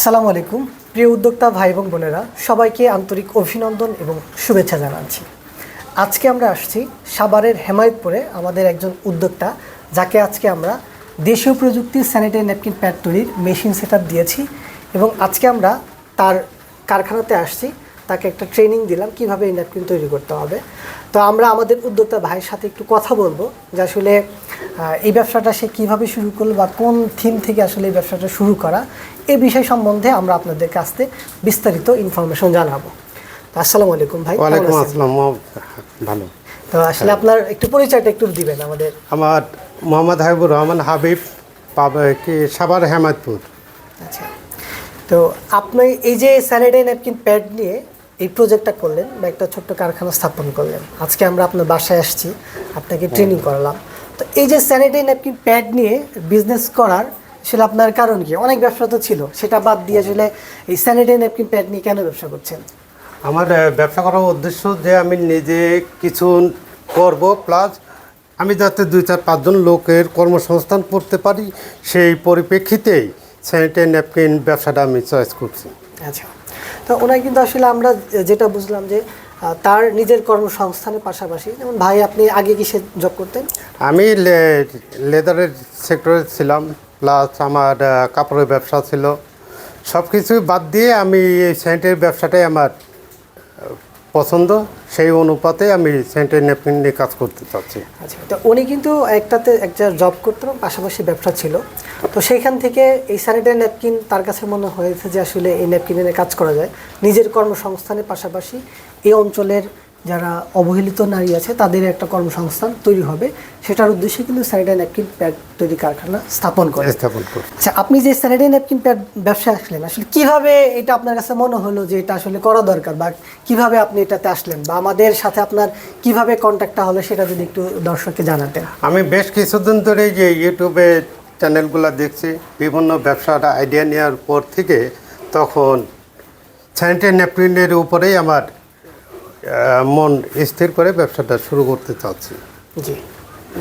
আসসালামু আলাইকুম, প্রিয় উদ্যোক্তা ভাই এবং বোনেরা, সবাইকে আন্তরিক অভিনন্দন এবং শুভেচ্ছা জানাচ্ছি। আজকে আমরা আসছি সাভারের হেমায়তপুরে আমাদের একজন উদ্যোক্তা, যাকে আজকে আমরা দেশীয় প্রযুক্তির স্যানিটারি ন্যাপকিন প্যাড তৈরির মেশিন সেট দিয়েছি এবং আজকে আমরা তার কারখানাতে আসছি, তাকে একটা ট্রেনিং দিলাম কীভাবে এই ন্যাপকিন তৈরি করতে হবে। তো আমরা আমাদের উদ্যোক্তা ভাইয়ের সাথে একটু কথা বলব, যে আসলে এই ব্যবসাটা সে কীভাবে শুরু করল বা কোন থিম থেকে আসলে এই ব্যবসাটা শুরু করা এই বিষয় সম্বন্ধে আমরা আপনাদের কাছ থেকে বিস্তারিত ইনফরমেশন জানাব। আসসালামু আলাইকুম ভাই ওয়ালাইকুম আসসালাম ভালো। তো আসলে আপনার একটু পরিচয়টা একটু দিবেন আমাদের। আমার মোহাম্মদ হাবিবুর রহমান হাবিব কি সাভার হেমাদপুর। আচ্ছা। তো আপনি এই যে স্যানিটারি ন্যাপকিন প্যাড নিয়ে এই প্রজেক্টটা করলেন বা একটা ছোট্ট কারখানা স্থাপন করলেন আজকে আমরা আপনার বাসায় আসছি আপনাকে ট্রেনিং করালাম। তো এই যে স্যানিটারি ন্যাপকিন প্যাড নিয়ে বিজনেস করার আসলে আপনার কারণ কি? অনেক ব্যবসা তো ছিল সেটা বাদ দিয়ে আসলে এই স্যানিটারি ন্যাপকিন প্যাড নিয়ে কেন ব্যবসা করছেন? আমার ব্যবসা করার উদ্দেশ্য যে আমি নিজে কিছু করব প্লাস আমি যাতে দুই চার পাঁচজন লোকের কর্মসংস্থান করতে পারি সেই পরিপ্রেক্ষিতেই স্যানিটারি ন্যাপকিন ব্যবসাটা আমি চয়েস করছি। আচ্ছা। তো ওনার কিন্তু আসলে আমরা যেটা বুঝলাম যে তার নিজের কর্মসংস্থানের পাশাপাশি, যেমন ভাই, আপনি আগে কিসে জব করতেন? আমি লেদারের সেক্টরে ছিলাম প্লাস আমার কাপড়ের ব্যবসা ছিল। সব কিছু বাদ দিয়ে আমি এই স্যানিটারি ব্যবসাটাই আমার পছন্দ, সেই অনুপাতে আমি সেন্টার ন্যাপকিন নিয়ে কাজ করতে চাচ্ছি। আচ্ছা তো উনি কিন্তু একটাতে একটা জব করতেন, পাশাপাশি ব্যবসা ছিল। তো সেইখান থেকে এই স্যানিটারি ন্যাপকিন তার কাছে মনে হয়েছে যে আসলে এই ন্যাপকিন এনে কাজ করা যায়। নিজের কর্মসংস্থানের পাশাপাশি এই অঞ্চলের যারা অবহেলিত নারী আছে তাদের একটা কর্মসংস্থান তৈরি হবে। সেটার উদ্দেশ্যে কিন্তু স্যানিটারি ন্যাপকিন প্যাড তৈরি কারখানা স্থাপন করে। স্থাপন করে। আচ্ছা আপনি যে স্যানিটারি ন্যাপকিন প্যাড ব্যবসা আসলেন আসলে কীভাবে এটা আপনার কাছে মনে হলো যে এটা আসলে করা দরকার? বা কীভাবে আপনি এটাতে আসলেন? বা আমাদের সাথে আপনার কীভাবে কন্ট্যাক্টটা হলো সেটা যদি একটু দর্শককে জানাতেন। আমি বেশ কিছুদিন ধরে যে ইউটিউবে চ্যানেলগুলো দেখছি বিভিন্ন ব্যবসার আইডিয়া নেওয়ার পর থেকে তখন স্যানিটারি ন্যাপকিনের উপরেই আমার মন স্থির করে ব্যবসাটা শুরু করতে চাচ্ছি। জি।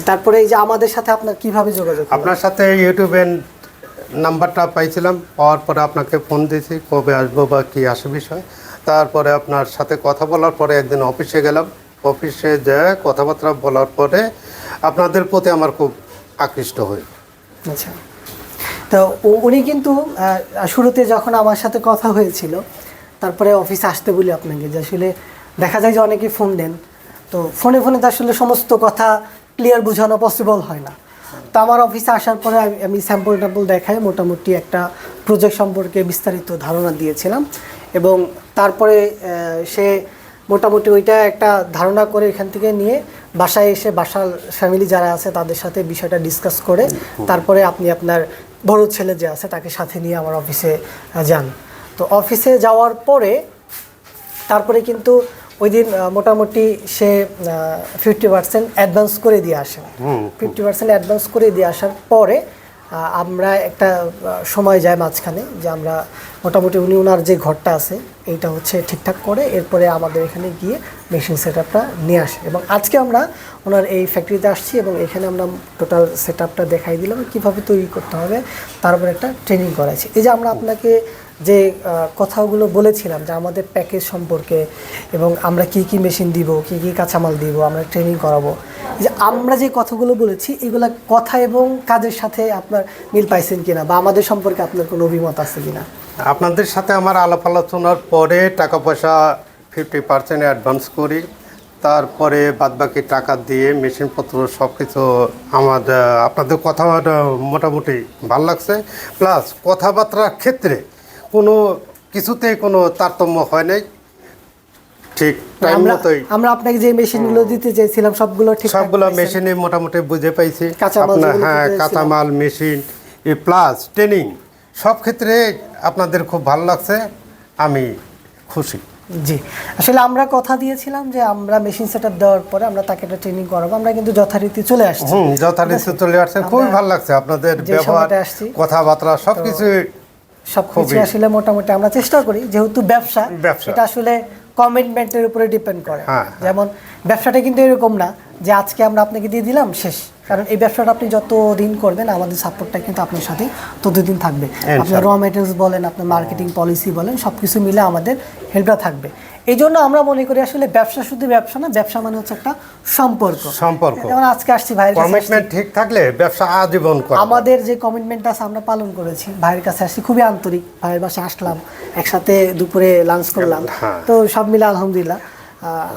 তারপরে এই যে আমাদের সাথে আপনার কীভাবে যোগাযোগ আপনার সাথে ইউটিউবে নাম্বারটা পাইছিলাম পাওয়ার পরে আপনাকে ফোন দিয়েছি কবে আসব বা কী আসে বিষয়। তারপরে আপনার সাথে কথা বলার পরে একদিন অফিসে গেলাম। অফিসে যে কথাবার্তা বলার পরে আপনাদের প্রতি আমার খুব আকৃষ্ট হই। আচ্ছা। তো উনি কিন্তু শুরুতে যখন আমার সাথে কথা হয়েছিল তারপরে অফিসে আসতে বলি আপনাকে যে আসলে দেখা যায় যে অনেকে ফোন দেন। তো ফোনে ফোনে তো আসলে সমস্ত কথা ক্লিয়ার বোঝানো পসিবল হয় না। তো আমার অফিসে আসার পরে আমি- স্যাম্পল ট্যাম্পল দেখাই, মোটামুটি একটা প্রজেক্ট সম্পর্কে বিস্তারিত ধারণা দিয়েছিলাম। এবং তারপরে সে মোটামুটি ওইটা একটা ধারণা করে এখান থেকে নিয়ে বাসায় এসে বাসার ফ্যামিলি যারা আছে তাদের সাথে বিষয়টা ডিসকাস করে তারপরে আপনি আপনার বড় ছেলে যে আছে তাকে সাথে নিয়ে আমার অফিসে যান। তো অফিসে যাওয়ার পরে তারপরে কিন্তু ওই দিন মোটামুটি সে ফিফটি পার্সেন্ট অ্যাডভান্স করে দিয়ে আসেন। ফিফটি পার্সেন্ট অ্যাডভান্স করে দিয়ে আসার পরে আমরা একটা সময় যায় মাঝখানে যে আমরা মোটামুটি উনি ওনার যে ঘরটা আছে এইটা হচ্ছে ঠিকঠাক করে এরপরে আমাদের এখানে গিয়ে মেশিন সেট আপটা নিয়ে আসে। এবং আজকে আমরা ওনার এই ফ্যাক্টরিতে আসছি এবং এখানে আমরা টোটাল সেট আপটা দেখাই দিলাম কীভাবে তৈরি করতে হবে তার উপর একটা ট্রেনিং করাইছি। এই যে আমরা আপনাকে যে কথাগুলো বলেছিলাম যে আমাদের প্যাকেজ সম্পর্কে এবং আমরা কি কি মেশিন দিব, কি কি কাঁচামাল দিব, আমরা ট্রেনিং করাবো। যে আমরা যে কথাগুলো বলেছি, এগুলা কথা এবং কাজের সাথে আপনার মিল পাইছেন কিনা বা আমাদের সম্পর্কে আপনার কোনো অভিমত আছে কিনা? আপনাদের সাথে আমার আলাপ আলোচনার পরে টাকা পয়সা ফিফটি পার্সেন্ট অ্যাডভান্স করি, তারপরে বাদবাকি টাকা দিয়ে মেশিনপত্র সব কিছু আমার আপনাদের কথা মোটামুটি ভালো লাগছে। প্লাস কথাবার্তার ক্ষেত্রে কোনো কিছুতেই কোনো তারতম্য হয় নাই। ঠিক টাইম মতোই। আমরা আপনাকে যে মেশিনগুলো দিতে চাইছিলাম সবগুলো ঠিক সবগুলো মেশিনে মোটামুটি বুঝে পাইছি। আপনার হ্যাঁ কাঁচামাল মেশিন এই প্লাস ট্রেনিং সব ক্ষেত্রে আপনাদের খুব ভালো লাগছে। আমি খুশি। জি। আসলে আমরা কথা দিয়েছিলাম যে আমরা মেশিন সেট দেওয়ার পরে আমরা তাকে একটা ট্রেনিং করাবো। আমরা কিন্তু যথারীতি চলে আসছি। যথারীতি চলে আসছেন খুবই ভালো লাগছে আপনাদের ব্যবহার কথাবার্তা সব কিছু সব কিছু খুবই। আসলে মোটামুটি আমরা চেষ্টা করি যেহেতু ব্যবসা। এটা আসলে কমিটমেন্টের উপরে ডিপেন্ড করে। হ্যাঁ, যেমন ব্যবসাটা কিন্তু এরকম না যে আজকে আমরা আপনাকে দিয়ে দিলাম শেষ। কারণ এই ব্যবসাটা আপনি যত দিন করবেন আমাদের সাপোর্টটা কিন্তু আপনার সাথে ততদিন থাকবে। আপনার র মেটেরিয়ালস বলেন আপনার মার্কেটিং পলিসি বলেন সব কিছু মিলে আমাদের হেল্পটা থাকবে। এই জন্য আমরা মনে করি আসলে ব্যবসা শুধু ব্যবসা না ব্যবসা মানে হচ্ছে একটা সম্পর্ক। সম্পর্ক। যেমন আজকে আসছি ভাইয়ের কাছে কমিটমেন্ট ঠিক থাকলে ব্যবসা আজীবন করে আমাদের যে কমিটমেন্ট আছে আমরা পালন করেছি। ভাইয়ের কাছে আসছি খুবই আন্তরিক। ভাইয়ের বাসায় আসলাম একসাথে দুপুরে লাঞ্চ করলাম। হ্যাঁ। তো সব মিলে আলহামদুলিল্লাহ।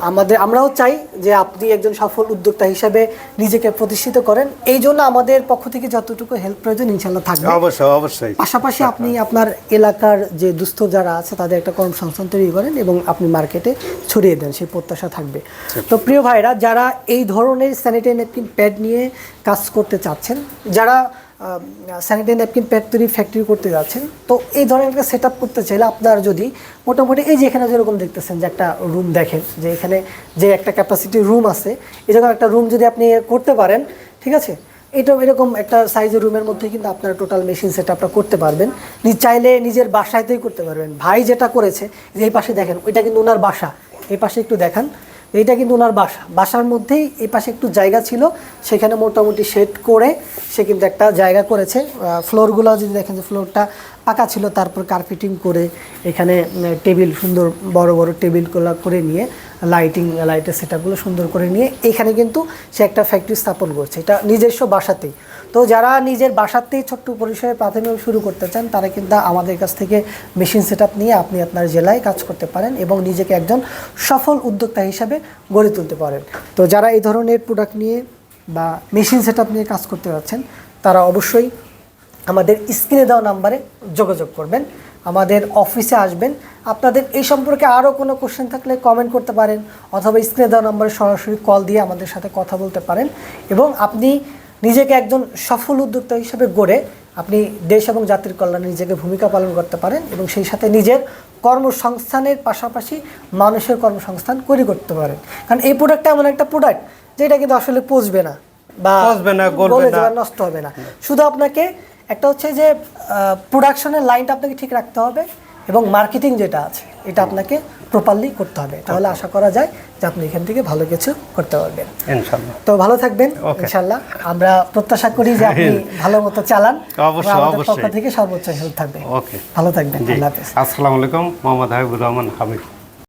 আমাদের আমরাও চাই যে আপনি একজন সফল উদ্যোক্তা হিসেবে নিজেকে প্রতিষ্ঠিত করেন। এই জন্য আমাদের পক্ষ থেকে যতটুকু হেল্প প্রয়োজন ইনশাল্লাহ থাকবে। অবশ্যই অবশ্যই। পাশাপাশি আপনি আপনার এলাকার যে দুস্থ যারা আছে তাদের একটা কর্মসংস্থান তৈরি করেন এবং আপনি মার্কেটে ছড়িয়ে দেন সেই প্রত্যাশা থাকবে। তো প্রিয় ভাইরা যারা এই ধরনের স্যানিটারি ন্যাপকিন প্যাড নিয়ে কাজ করতে চাচ্ছেন যারা স্যানিটারি ন্যাপকিন প্যাড তৈরি ফ্যাক্টরি করতে যাচ্ছেন। তো এই ধরনের একটা সেট করতে চাইলে আপনার যদি মোটামুটি এই যে এখানে যেরকম দেখতেছেন যে একটা রুম দেখেন, যে এখানে যে একটা ক্যাপাসিটি রুম আছে এরকম একটা রুম যদি আপনি করতে পারেন, ঠিক আছে? এটা এরকম একটা সাইজের রুমের মধ্যে কিন্তু আপনার টোটাল মেশিন সেট আপটা করতে পারবেন। চাইলে নিজের বাসায়তেই করতে পারবেন। ভাই যেটা করেছে যে এই পাশে দেখেন, ওইটা কিন্তু ওনার বাসা। এই পাশে একটু দেখান। এইটা কিন্তু ওনার বাসা। বাসার মধ্যেই এই পাশে একটু জায়গা ছিল, সেখানে মোটামুটি শেড করে সে কিন্তু একটা জায়গা করেছে। ফ্লোরগুলো যদি দেখেন যে ফ্লোরটা পাকা ছিল, তারপর কার্পেটিং করে এখানে টেবিল সুন্দর বড় বড় টেবিলগুলো করে নিয়ে লাইটিং লাইটের সেটআপগুলো সুন্দর করে নিয়ে, এখানে কিন্তু সে একটা ফ্যাক্টরি স্থাপন করছে। এটা নিজস্ব বাসাতেই। তো যারা নিজের বাসাতেই ছোট্ট পরিসরে প্রাথমিক শুরু করতে চান, তারা কিন্তু আমাদের কাছ থেকে মেশিন সেটআপ নিয়ে আপনি আপনার জেলায় কাজ করতে পারেন এবং নিজেকে একজন সফল উদ্যোক্তা হিসাবে গড়ে তুলতে পারেন। তো যারা এই ধরনের প্রোডাক্ট নিয়ে বা মেশিন সেটআপ নিয়ে কাজ করতে যাচ্ছেন, তারা অবশ্যই আমাদের স্ক্রিনে দেওয়া নাম্বারে যোগাযোগ করবেন। আমাদের অফিসে আসবেন। আপনাদের এই সম্পর্কে আরও কোনো কোশ্চেন থাকলে কমেন্ট করতে পারেন, অথবা স্ক্রিনে দেওয়া নাম্বারে সরাসরি কল দিয়ে আমাদের সাথে কথা বলতে পারেন। এবং আপনি নিজেকে একজন সফল উদ্যোক্তা হিসেবে গড়ে আপনি দেশ এবং জাতির কল্যাণে নিজেকে ভূমিকা পালন করতে পারেন এবং সেই সাথে নিজের কর্মসংস্থানের পাশাপাশি মানুষের কর্মসংস্থান তৈরি করতে পারেন। কারণ এই প্রোডাক্টটা এমন একটা প্রোডাক্ট যেটা কিন্তু আসলে পচবে না বা না, গলে যাবে, নষ্ট হবে না। শুধু আপনাকে একটা হচ্ছে যে প্রোডাকশনের লাইনটা আপনাকে ঠিক রাখতে হবে। এবং মার্কেটিং যেটা আছে এটা আপনাকে প্রপারলি করতে হবে। তাহলে আশা করা যায় যে আপনি এখান থেকে ভালো কিছু করতে পারবেন। তো ভালো থাকবেন. ইনশাল্লাহ আমরা প্রত্যাশা করি যে আপনি ভালো মতো চালান। অবশ্যই, পক্ষ থেকে সর্বোচ্চ হেল্প থাকবে। ওকে ভালো থাকবেন আল্লাহ হাফেজ। আসসালামু আলাইকুম মোহাম্মদ হাবিবুর রহমান হাবিব